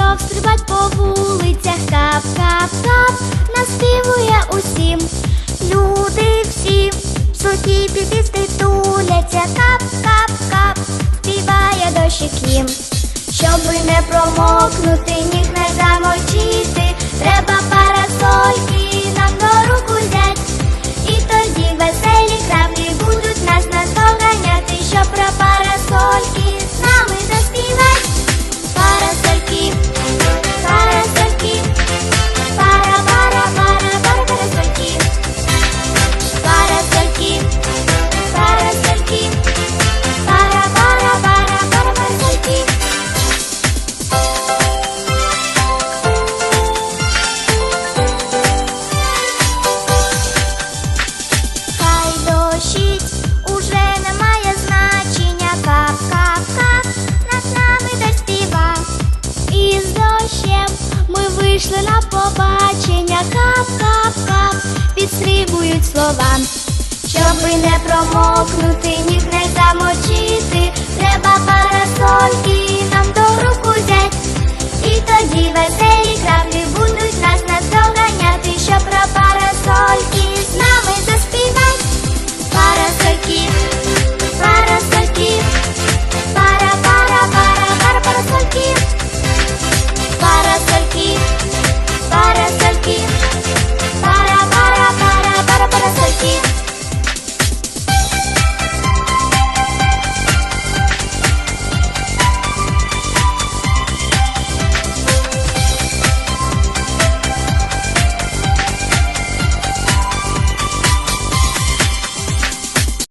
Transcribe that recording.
пішов стрибать по вулицях, кап, кап, кап, наспівує усім. Люди всі в суті підісти туляться, кап, кап, кап, співає дощик їм. Щоби не промокнути, побачення. Кап, кап, кап, підстрибують слова. Щоби не промокнути,